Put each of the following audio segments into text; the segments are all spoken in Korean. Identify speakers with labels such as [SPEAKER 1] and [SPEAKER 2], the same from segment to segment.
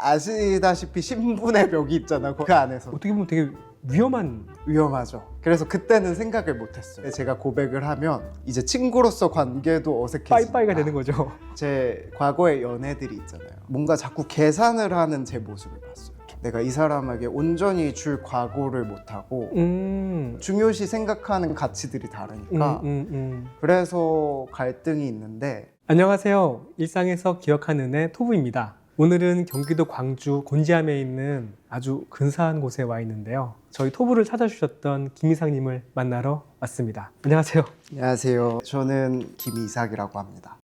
[SPEAKER 1] 아시다시피 신분의 벽이 있잖아요. 그 안에서
[SPEAKER 2] 어떻게 보면 되게 위험한
[SPEAKER 1] 위험하죠. 그래서 그때는 생각을 못했어요. 제가 고백을 하면 이제 친구로서 관계도 어색해지니까
[SPEAKER 2] 빠이빠이가 되는 거죠.
[SPEAKER 1] 제 과거의 연애들이 있잖아요. 뭔가 자꾸 계산을 하는 제 모습을 봤어요. 내가 이 사람에게 온전히 줄 과거를 못하고
[SPEAKER 2] 음.
[SPEAKER 1] 중요시 생각하는 가치들이
[SPEAKER 2] 음,
[SPEAKER 1] 다르니까
[SPEAKER 2] 음, 음.
[SPEAKER 1] 그래서 갈등이 있는데
[SPEAKER 2] 안녕하세요. 일상에서 기억하는 애 토부입니다. 오늘은 경기도 광주 곤지암에 있는 아주 근사한 곳에 와 있는데요. 저희 토부를 찾아주셨던 김 이상님을 만나러 왔습니다. 안녕하세요.
[SPEAKER 1] 안녕하세요. 저는 김이삭이라고 합니다.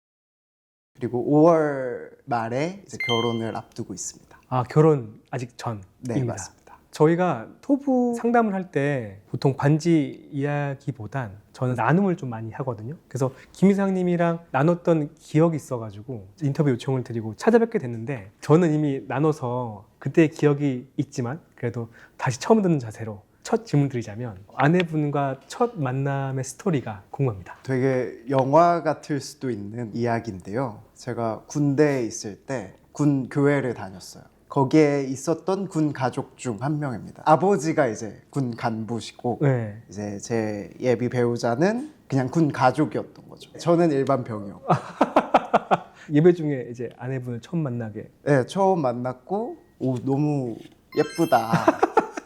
[SPEAKER 1] 그리고 5월 말에 이제 결혼을 앞두고 있습니다.
[SPEAKER 2] 아 결혼 아직 전입니다.
[SPEAKER 1] 네, 맞습니다.
[SPEAKER 2] 저희가 토부 상담을 할 때 보통 관지 이야기보단 저는 나눔을 좀 많이 하거든요. 그래서 김 이상님이랑 나눴던 기억이 있어가지고 인터뷰 요청을 드리고 찾아뵙게 됐는데 저는 이미 나눠서 그때의 기억이 있지만 그래도 다시 처음 듣는 자세로 첫 질문 드리자면 아내분과 첫 만남의 스토리가 궁금합니다.
[SPEAKER 1] 되게 영화 같을 수도 있는 이야기인데요. 제가 군대에 있을 때 군 교회를 다녔어요. 거기에 있었던 군 가족 중 한 명입니다. 아버지가 이제 군 간부시고
[SPEAKER 2] 네.
[SPEAKER 1] 이제 제 예비 배우자는 그냥 군 가족이었던 거죠. 저는 일반 병이었고.
[SPEAKER 2] 예배 중에 이제 아내분을 처음 만나게
[SPEAKER 1] 네, 처음 만났고 오 너무 예쁘다.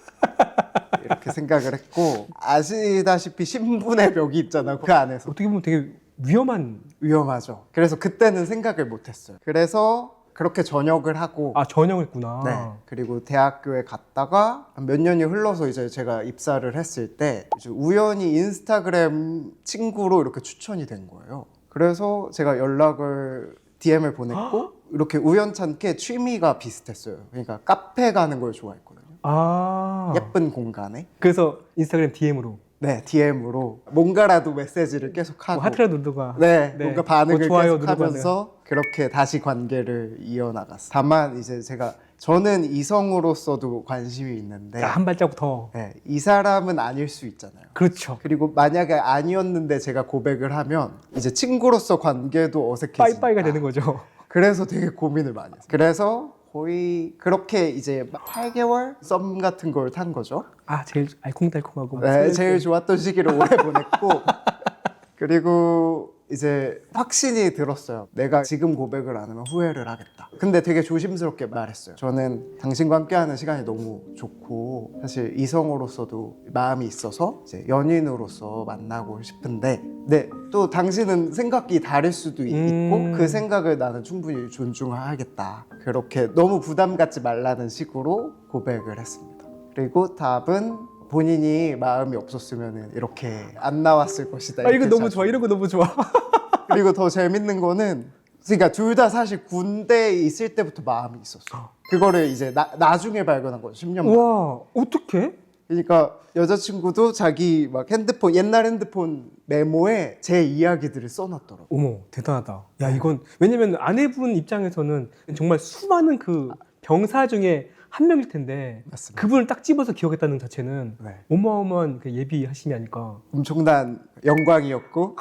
[SPEAKER 1] 이렇게 생각을 했고 아시다시피 신분의 벽이 있잖아요. 그 안에서
[SPEAKER 2] 어떻게 보면 되게 위험한
[SPEAKER 1] 위험하죠. 그래서 그때는 생각을 못 했어요. 그래서 그렇게 전역을 하고
[SPEAKER 2] 아 전형했구나.
[SPEAKER 1] 네. 그리고 대학교에 갔다가 한몇 년이 흘러서 이제 제가 입사를 했을 때 이제 우연히 인스타그램 친구로 이렇게 추천이 된 거예요. 그래서 제가 연락을 DM을 보냈고 이렇게 우연찮게 취미가 비슷했어요. 그러니까 카페 가는 걸 좋아했거든요.
[SPEAKER 2] 아
[SPEAKER 1] 예쁜 공간에.
[SPEAKER 2] 그래서 인스타그램 DM으로
[SPEAKER 1] 네, DM으로 뭔가라도 메시지를 계속 하고
[SPEAKER 2] 뭐 하트라도 누르가
[SPEAKER 1] 네,
[SPEAKER 2] 네.
[SPEAKER 1] 뭔가 반응을
[SPEAKER 2] 뭐 좋아요
[SPEAKER 1] 계속
[SPEAKER 2] 누르고
[SPEAKER 1] 하면서 그렇게 다시 관계를 이어나갔어요. 다만 이제 제가 저는 이성으로서도 관심이 있는데
[SPEAKER 2] 한 발자국 더
[SPEAKER 1] 네, 이 사람은 아닐 수 있잖아요.
[SPEAKER 2] 그렇죠.
[SPEAKER 1] 그리고 만약에 아니었는데 제가 고백을 하면 이제 친구로서 관계도 어색해지니까
[SPEAKER 2] 빠이빠이가 되는 거죠.
[SPEAKER 1] 그래서 되게 고민을 많이 했어요. 그래서 거의 그렇게 이제 8개월 썸 같은 걸 탄 거죠.
[SPEAKER 2] 아 제일 알콩달콩하고
[SPEAKER 1] 네. 제일 좋았던 시기를 오래 보냈고 그리고 이제 확신이 들었어요. 내가 지금 고백을 안 하면 후회를 하겠다. 근데 되게 조심스럽게 말했어요. 저는 당신과 함께하는 시간이 너무 좋고 사실 이성으로서도 마음이 있어서 이제 연인으로서 만나고 싶은데, 네, 또 당신은 생각이 다를 수도 있- 있고
[SPEAKER 2] 음.
[SPEAKER 1] 그 생각을 나는 충분히 존중하겠다. 그렇게 너무 부담 갖지 말라는 식으로 고백을 했습니다. 그리고 답은 본인이 마음이 없었으면 이렇게 안 나왔을 것이다.
[SPEAKER 2] 아 이거
[SPEAKER 1] 이렇게
[SPEAKER 2] 너무
[SPEAKER 1] 자주.
[SPEAKER 2] 좋아 이런 거 너무 좋아.
[SPEAKER 1] 그리고 더 재밌는 거는 그러니까 둘 다 사실 군대에 있을 때부터 마음이 있었어. 그거를 이제 나, 나중에 발견한 거죠. 10년 만.
[SPEAKER 2] 와 어떻게?
[SPEAKER 1] 그러니까 여자친구도 자기 막 핸드폰 옛날 핸드폰 메모에 제 이야기들을 써놨더라고.
[SPEAKER 2] 어머 대단하다. 야 이건 왜냐면 아내분 입장에서는 정말 수많은 그 병사 중에 한 명일 텐데
[SPEAKER 1] 맞습니다.
[SPEAKER 2] 그분을 딱 집어서 기억했다는 자체는
[SPEAKER 1] 네.
[SPEAKER 2] 어마어마한 그 예비 하심이 아닐까.
[SPEAKER 1] 엄청난 영광이었고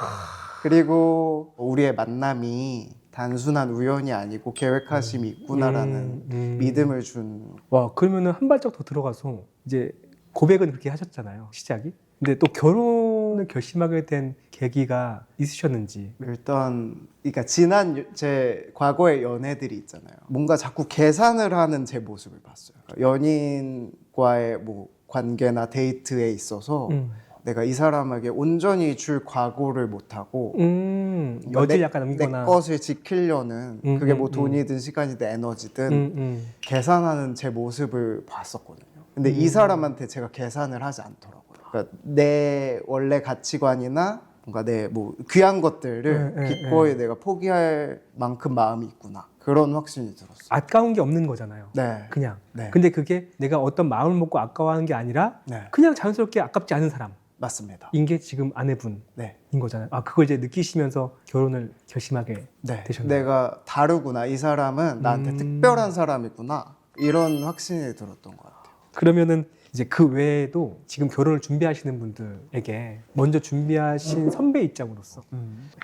[SPEAKER 1] 그리고 우리의 만남이 단순한 우연이 아니고 계획하심이 있구나라는
[SPEAKER 2] 음, 음.
[SPEAKER 1] 믿음을 준
[SPEAKER 2] 와 그러면은 한 발짝 더 들어가서 이제 고백은 그렇게 하셨잖아요 시작이. 근데 또 결혼을 결심하게 된 계기가 있으셨는지.
[SPEAKER 1] 일단 그러니까 지난 여- 제 과거의 연애들이 있잖아요. 뭔가 자꾸 계산을 하는 제 모습을 봤어요. 연인과의 뭐 관계나 데이트에 있어서
[SPEAKER 2] 음,
[SPEAKER 1] 내가 이 사람에게 온전히 줄 과거를 못하고
[SPEAKER 2] 음 여질
[SPEAKER 1] 내-
[SPEAKER 2] 약간
[SPEAKER 1] 내
[SPEAKER 2] 남기거나.
[SPEAKER 1] 것을 지키려는
[SPEAKER 2] 음,
[SPEAKER 1] 그게
[SPEAKER 2] 음,
[SPEAKER 1] 뭐
[SPEAKER 2] 음.
[SPEAKER 1] 돈이든 시간이든 에너지든
[SPEAKER 2] 음, 음.
[SPEAKER 1] 계산하는 제 모습을 봤었거든요. 근데 이
[SPEAKER 2] 음.
[SPEAKER 1] 사람한테 제가 계산을 하지 않더라고요. 그러니까 내 원래 가치관이나 뭔가 내 뭐 귀한 것들을
[SPEAKER 2] 네, 네,
[SPEAKER 1] 기꺼이 내가 포기할 만큼 마음이 있구나 그런 확신이 들었어요.
[SPEAKER 2] 아까운 게 없는 거잖아요.
[SPEAKER 1] 네,
[SPEAKER 2] 그냥.
[SPEAKER 1] 네,
[SPEAKER 2] 근데 그게 내가 어떤 마음을 먹고 아까워하는 게 아니라
[SPEAKER 1] 네,
[SPEAKER 2] 그냥 자연스럽게 아깝지 않은 사람인
[SPEAKER 1] 맞습니다.
[SPEAKER 2] 게 지금 아내분인
[SPEAKER 1] 네,
[SPEAKER 2] 거잖아요. 아 그걸 이제 느끼시면서 결혼을 결심하게.
[SPEAKER 1] 네.
[SPEAKER 2] 되셨나요?
[SPEAKER 1] 내가 다르구나. 이 사람은 나한테
[SPEAKER 2] 음.
[SPEAKER 1] 특별한 사람이구나. 이런 확신이 들었던 것 같아요.
[SPEAKER 2] 그러면은 이제 그 외에도 지금 결혼을 준비하시는 분들에게 먼저 준비하신 선배 입장으로서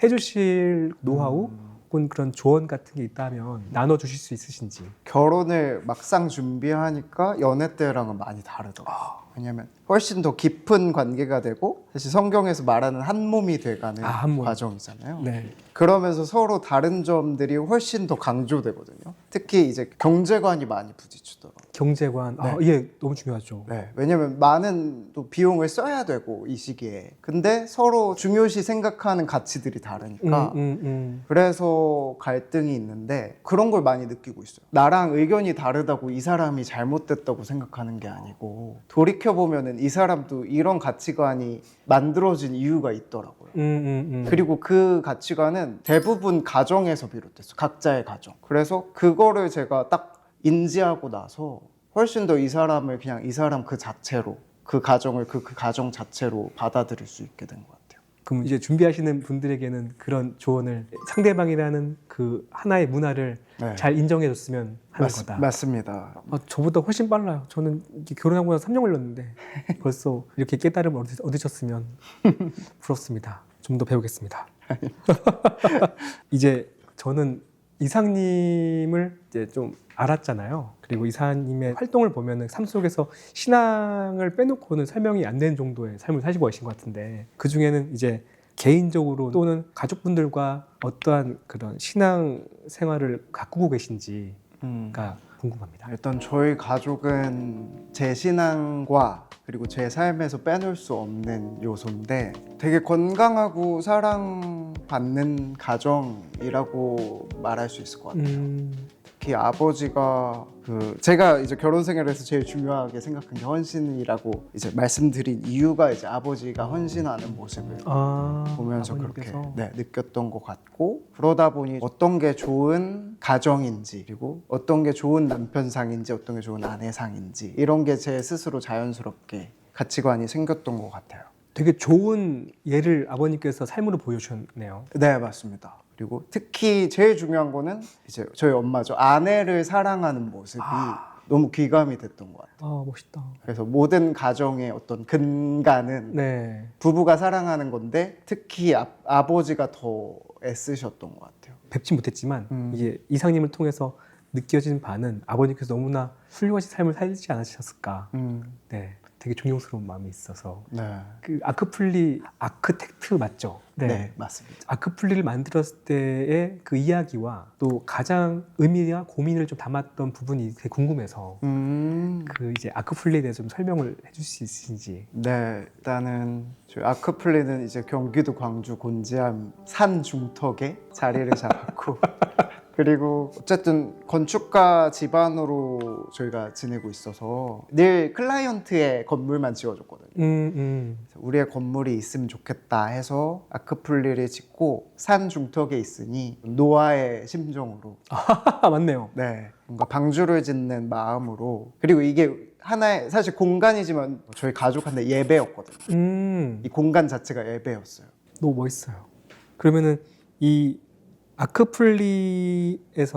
[SPEAKER 2] 해주실 노하우, 혹은 그런 조언 같은 게 있다면 나눠 주실 수 있으신지.
[SPEAKER 1] 결혼을 막상 준비하니까 연애 때랑은 많이 다르더라고요. 왜냐면 훨씬 더 깊은 관계가 되고 사실 성경에서 말하는 한 몸이 돼가는
[SPEAKER 2] 아, 한 몸.
[SPEAKER 1] 과정이잖아요.
[SPEAKER 2] 네.
[SPEAKER 1] 그러면서 서로 다른 점들이 훨씬 더 강조되거든요. 특히 이제 경제관이 많이 부딪히더라고요.
[SPEAKER 2] 경제관. 아, 예, 너무 중요하죠.
[SPEAKER 1] 네, 왜냐면 많은 또 비용을 써야 되고 이 시기에. 근데 서로 중요시 생각하는 가치들이
[SPEAKER 2] 음,
[SPEAKER 1] 다르니까
[SPEAKER 2] 음, 음.
[SPEAKER 1] 그래서 갈등이 있는데 그런 걸 많이 느끼고 있어요. 나랑 의견이 다르다고 이 사람이 잘못됐다고 생각하는 게 아니고 돌이켜 보면은 이 사람도 이런 가치관이 만들어진 이유가 있더라고요.
[SPEAKER 2] 음, 음, 음.
[SPEAKER 1] 그리고 그 가치관은 대부분 가정에서 비롯됐어. 각자의 가정. 그래서 그거를 제가 딱 인지하고 나서 훨씬 더 이 사람을 그냥 이 사람 그 자체로 그 가정을 그, 그 가정 자체로 받아들일 수 있게 된 것 같아요.
[SPEAKER 2] 그럼 이제 준비하시는 분들에게는 그런 조언을 상대방이라는 그 하나의 문화를
[SPEAKER 1] 네.
[SPEAKER 2] 잘 인정해 줬으면 하는
[SPEAKER 1] 맞,
[SPEAKER 2] 거다.
[SPEAKER 1] 맞습니다.
[SPEAKER 2] 아, 저보다 훨씬 빨라요. 저는 이렇게 결혼하고 나서 3년 걸렸는데 벌써 이렇게 깨달음을 얻으, 얻으셨으면 부럽습니다. 좀 더 배우겠습니다. 이제 저는 이상님을 이제 좀 알았잖아요. 그리고 이사님의 활동을 보면은 삶 속에서 신앙을 빼놓고는 설명이 안 되는 정도의 삶을 사시고 계신 것 같은데 그 중에는 이제 개인적으로 또는 가족분들과 어떠한 그런 신앙 생활을 가꾸고 계신지가
[SPEAKER 1] 음.
[SPEAKER 2] 궁금합니다.
[SPEAKER 1] 일단 저희 가족은 제 신앙과 그리고 제 삶에서 빼놓을 수 없는 요소인데 되게 건강하고 사랑받는 가정이라고 말할 수 있을 것 같아요.
[SPEAKER 2] 음,
[SPEAKER 1] 특히 아버지가 그 제가 이제 결혼 생활에서 제일 중요하게 생각한 게 헌신이라고 이제 말씀드린 이유가 이제 아버지가 헌신하는 모습을
[SPEAKER 2] 아,
[SPEAKER 1] 보면서 그렇게
[SPEAKER 2] 아버님께서.
[SPEAKER 1] 네, 느꼈던 것 같고 그러다 보니 어떤 게 좋은 가정인지 그리고 어떤 게 좋은 남편상인지 어떤 게 좋은 아내상인지 이런 게 제 스스로 자연스럽게 가치관이 생겼던 것 같아요.
[SPEAKER 2] 되게 좋은 예를 아버님께서 삶으로 보여주셨네요.
[SPEAKER 1] 네 맞습니다. 그리고 특히 제일 중요한 거는 이제 저희 엄마죠. 아내를 사랑하는 모습이 너무 귀감이 됐던 것 같아요.
[SPEAKER 2] 아 멋있다.
[SPEAKER 1] 그래서 모든 가정의 어떤 근간은
[SPEAKER 2] 네,
[SPEAKER 1] 부부가 사랑하는 건데 특히 아, 아버지가 더 애쓰셨던 것 같아요.
[SPEAKER 2] 뵙지 못했지만
[SPEAKER 1] 음.
[SPEAKER 2] 이게 이상님을 통해서 느껴진 바는 아버님께서 너무나 훌륭하신 삶을 살지 않으셨을까.
[SPEAKER 1] 음,
[SPEAKER 2] 네, 되게 존경스러운 마음이 있어서
[SPEAKER 1] 네.
[SPEAKER 2] 그 아크플리 아크텍트 맞죠?
[SPEAKER 1] 네. 맞습니다.
[SPEAKER 2] 아크플리를 만들었을 때의 그 이야기와 또 가장 의미와 고민을 좀 담았던 부분이 되게 궁금해서
[SPEAKER 1] 음,
[SPEAKER 2] 그 이제 아크플리에 대해서 좀 설명을 해줄 수 있으신지.
[SPEAKER 1] 네, 일단은 저희 아크플리는 이제 경기도 광주 곤지암 산 중턱에 자리를 잡았고 그리고 어쨌든 건축가 집안으로 저희가 지내고 있어서 늘 클라이언트의 건물만 지어줬거든요.
[SPEAKER 2] 음, 음.
[SPEAKER 1] 그래서 우리의 건물이 있으면 좋겠다 해서 아크플리를 짓고 산 중턱에 있으니 노아의 심정으로
[SPEAKER 2] 아, 맞네요.
[SPEAKER 1] 네 뭔가 방주를 짓는 마음으로 그리고 이게 하나의 사실 공간이지만 저희 가족한테 예배였거든요.
[SPEAKER 2] 음,
[SPEAKER 1] 이 공간 자체가 예배였어요.
[SPEAKER 2] 너무 멋있어요. 그러면은 이 아크플리에서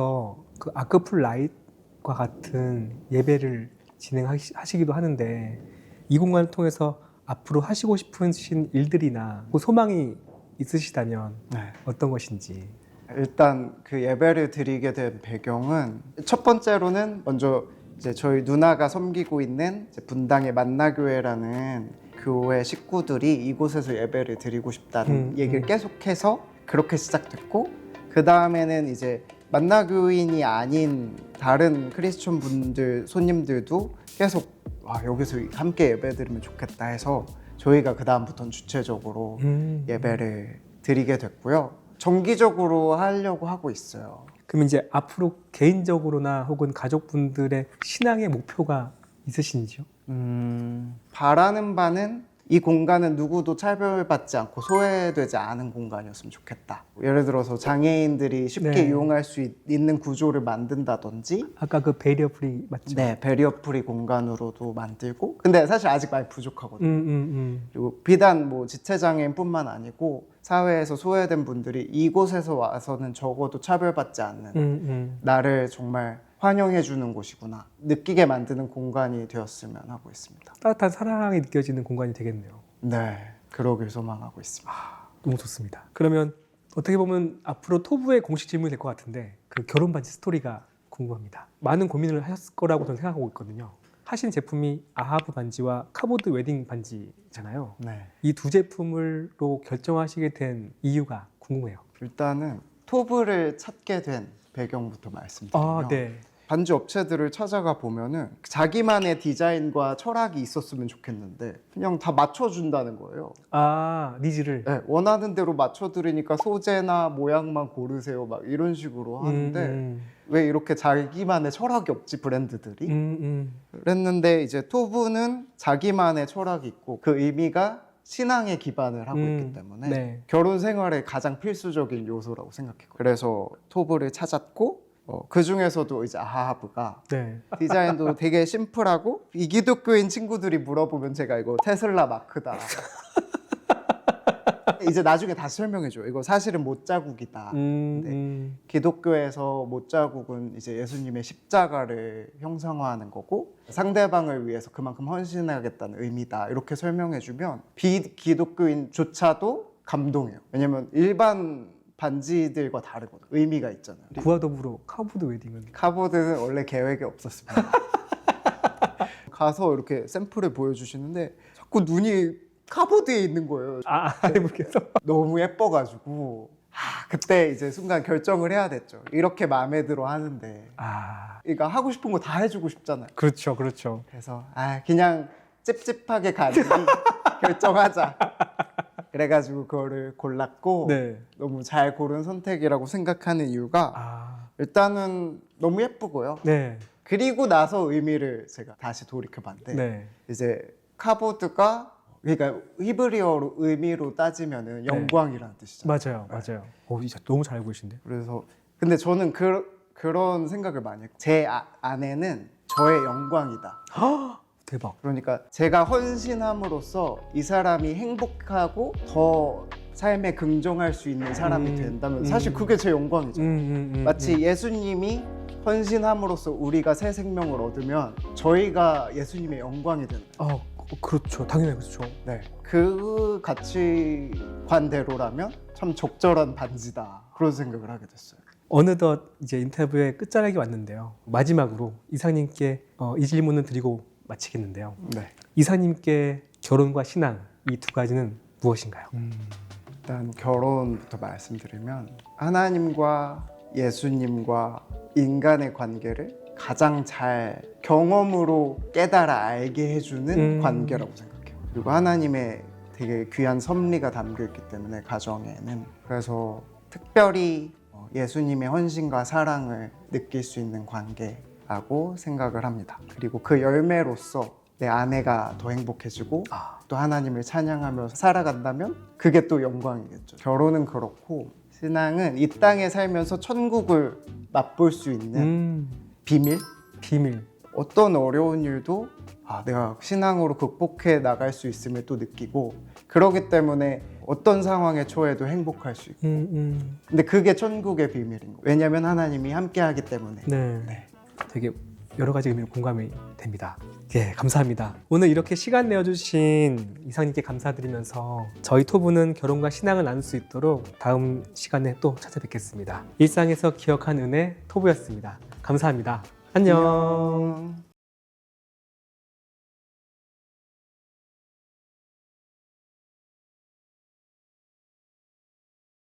[SPEAKER 2] 그 아크플 라이트과 같은 예배를 진행하시기도 하는데 이 공간을 통해서 앞으로 하시고 싶으신 일들이나 그 소망이 있으시다면
[SPEAKER 1] 네.
[SPEAKER 2] 어떤 것인지.
[SPEAKER 1] 일단 그 예배를 드리게 된 배경은 첫 번째로는 먼저 이제 저희 누나가 섬기고 있는 분당의 만나교회라는 교회 식구들이 이곳에서 예배를 드리고 싶다는
[SPEAKER 2] 음,
[SPEAKER 1] 얘기를
[SPEAKER 2] 음.
[SPEAKER 1] 계속해서 그렇게 시작됐고 그 다음에는 이제 만나교인이 아닌 다른 크리스천 분들 손님들도 계속 와 여기서 함께 예배 드리면 좋겠다 해서 저희가 그 다음부터는 주체적으로
[SPEAKER 2] 음.
[SPEAKER 1] 예배를 드리게 됐고요. 정기적으로 하려고 하고 있어요.
[SPEAKER 2] 그럼 이제 앞으로 개인적으로나 혹은 가족분들의 신앙의 목표가 있으신지요?
[SPEAKER 1] 음, 바라는 바는 이 공간은 누구도 차별받지 않고 소외되지 않은 공간이었으면 좋겠다. 예를 들어서 장애인들이 쉽게
[SPEAKER 2] 네.
[SPEAKER 1] 이용할 수 있, 는 구조를 만든다든지
[SPEAKER 2] 아까 그 베리어 프리 맞죠?
[SPEAKER 1] 네, 베리어 프리 공간으로도 만들고 근데 사실 아직 많이 부족하거든요.
[SPEAKER 2] 음, 음, 음.
[SPEAKER 1] 그리고 비단 뭐 지체 장애인뿐만 아니고 사회에서 소외된 분들이 이곳에서 와서는 적어도 차별받지 않는
[SPEAKER 2] 음, 음.
[SPEAKER 1] 나를 정말 환영해 주는 곳이구나 느끼게 만드는 공간이 되었으면 하고 있습니다.
[SPEAKER 2] 따뜻한 사랑이 느껴지는 공간이 되겠네요.
[SPEAKER 1] 네, 그러길 소망하고 있습니다.
[SPEAKER 2] 너무 좋습니다. 그러면 어떻게 보면 앞으로 토부의 공식 질문이 될 것 같은데 그 결혼 반지 스토리가 궁금합니다. 많은 고민을 하셨을 거라고 저는 생각하고 있거든요. 하신 제품이 아하브 반지와 카보드 웨딩 반지잖아요.
[SPEAKER 1] 네.
[SPEAKER 2] 이 두 제품을로 결정하시게 된 이유가 궁금해요.
[SPEAKER 1] 일단은 토브를 찾게 된 배경부터 말씀드리면
[SPEAKER 2] 아, 네.
[SPEAKER 1] 반지 업체들을 찾아가 보면은 자기만의 디자인과 철학이 있었으면 좋겠는데 그냥 다 맞춰준다는 거예요.
[SPEAKER 2] 아, 니즈를.
[SPEAKER 1] 네, 원하는 대로 맞춰드리니까 소재나 모양만 고르세요 막 이런 식으로 하는데
[SPEAKER 2] 음,
[SPEAKER 1] 왜 이렇게 자기만의 철학이 없지 브랜드들이?
[SPEAKER 2] 음, 음.
[SPEAKER 1] 그랬는데 이제 토브는 자기만의 철학이 있고 그 의미가 신앙에 기반을 하고
[SPEAKER 2] 음,
[SPEAKER 1] 있기 때문에
[SPEAKER 2] 네.
[SPEAKER 1] 결혼 생활의 가장 필수적인 요소라고 생각해요. 그래서 토브를 찾았고 어, 그 중에서도 이제 아하브가
[SPEAKER 2] 네.
[SPEAKER 1] 디자인도 되게 심플하고 이 기독교인 친구들이 물어보면 제가 이거 테슬라 마크다. 이제 나중에 다시 설명해줘. 이거 사실은 못 자국이다.
[SPEAKER 2] 음,
[SPEAKER 1] 네.
[SPEAKER 2] 음.
[SPEAKER 1] 기독교에서 못 자국은 이제 예수님의 십자가를 형상화하는 거고 상대방을 위해서 그만큼 헌신하겠다는 의미다. 이렇게 설명해주면 비기독교인조차도 감동해요. 왜냐면 일반 반지들과 다르거든. 의미가 있잖아요.
[SPEAKER 2] 구와 더불어 카보드 웨딩은
[SPEAKER 1] 카보드는 원래 계획이 없었습니다. 가서 이렇게 샘플을 보여주시는데 자꾸 눈이 카보드에 있는 거예요.
[SPEAKER 2] 아, 아내분께서
[SPEAKER 1] 너무 예뻐가지고 아, 그때 이제 순간 결정을 해야 됐죠. 이렇게 마음에 들어 하는데
[SPEAKER 2] 아,
[SPEAKER 1] 그러니까 하고 싶은 거 다 해주고 싶잖아요.
[SPEAKER 2] 그렇죠, 그렇죠.
[SPEAKER 1] 그래서 아 그냥 찝찝하게 가니 결정하자. 그래가지고 그거를 골랐고
[SPEAKER 2] 네.
[SPEAKER 1] 너무 잘 고른 선택이라고 생각하는 이유가
[SPEAKER 2] 아,
[SPEAKER 1] 일단은 너무 예쁘고요.
[SPEAKER 2] 네,
[SPEAKER 1] 그리고 나서 의미를 제가 다시 돌이켜봤는데
[SPEAKER 2] 네,
[SPEAKER 1] 이제 카보드가 그러니까 히브리어로 의미로 따지면은
[SPEAKER 2] 네.
[SPEAKER 1] 영광이라는 뜻이잖아요.
[SPEAKER 2] 맞아요, 맞아요. 오, 진짜 너무 잘 알고 계신데.
[SPEAKER 1] 그래서 근데 저는 그, 그런 생각을 많이 했고 제 아, 아내는 저의 영광이다.
[SPEAKER 2] 대박.
[SPEAKER 1] 그러니까 제가 헌신함으로써 이 사람이 행복하고 더 삶에 긍정할 수 있는 사람이
[SPEAKER 2] 음,
[SPEAKER 1] 된다면
[SPEAKER 2] 음.
[SPEAKER 1] 사실 그게 제 영광이죠.
[SPEAKER 2] 음, 음, 음,
[SPEAKER 1] 마치
[SPEAKER 2] 음.
[SPEAKER 1] 예수님이 헌신함으로써 우리가 새 생명을 얻으면 저희가 예수님의 영광이.
[SPEAKER 2] 아, 어, 그렇죠. 당연히 그렇죠.
[SPEAKER 1] 네. 그 가치관대로라면 참 적절한 반지다. 그런 생각을 하게 됐어요.
[SPEAKER 2] 어느덧 이제 인터뷰의 끝자락이 왔는데요. 마지막으로 이사님께 어, 이 질문을 드리고 마치겠는데요.
[SPEAKER 1] 네.
[SPEAKER 2] 이사님께 결혼과 신앙 이 두 가지는 무엇인가요?
[SPEAKER 1] 일단 결혼부터 말씀드리면 하나님과 예수님과 인간의 관계를 가장 잘 경험으로 깨달아 알게 해주는
[SPEAKER 2] 음.
[SPEAKER 1] 관계라고 생각해요. 그리고 하나님의 되게 귀한 섭리가 담겨 있기 때문에 가정에는 그래서 특별히 어, 예수님의 헌신과 사랑을 느낄 수 있는 관계라고 생각을 합니다. 그리고 그 열매로서 내 아내가 더 행복해지고
[SPEAKER 2] 아,
[SPEAKER 1] 또 하나님을 찬양하며 살아간다면 그게 또 영광이겠죠. 결혼은 그렇고 신앙은 이 땅에 살면서 천국을 맛볼 수 있는
[SPEAKER 2] 음,
[SPEAKER 1] 비밀.
[SPEAKER 2] 비밀.
[SPEAKER 1] 어떤 어려운 일도 아, 내가 신앙으로 극복해 나갈 수 있음을 또 느끼고 그러기 때문에 어떤 상황에 처해도 행복할 수 있고
[SPEAKER 2] 음, 음.
[SPEAKER 1] 근데 그게 천국의 비밀인 거예요. 왜냐하면 하나님이 함께하기 때문에
[SPEAKER 2] 네.
[SPEAKER 1] 네.
[SPEAKER 2] 되게 여러 가지 의미로 공감이 됩니다. 예, 감사합니다. 오늘 이렇게 시간 내어주신 이상님께 감사드리면서 저희 토부는 결혼과 신앙을 나눌 수 있도록 다음 시간에 또 찾아뵙겠습니다. 일상에서 기억한 은혜 토부였습니다. 감사합니다. 안녕.
[SPEAKER 1] 안녕.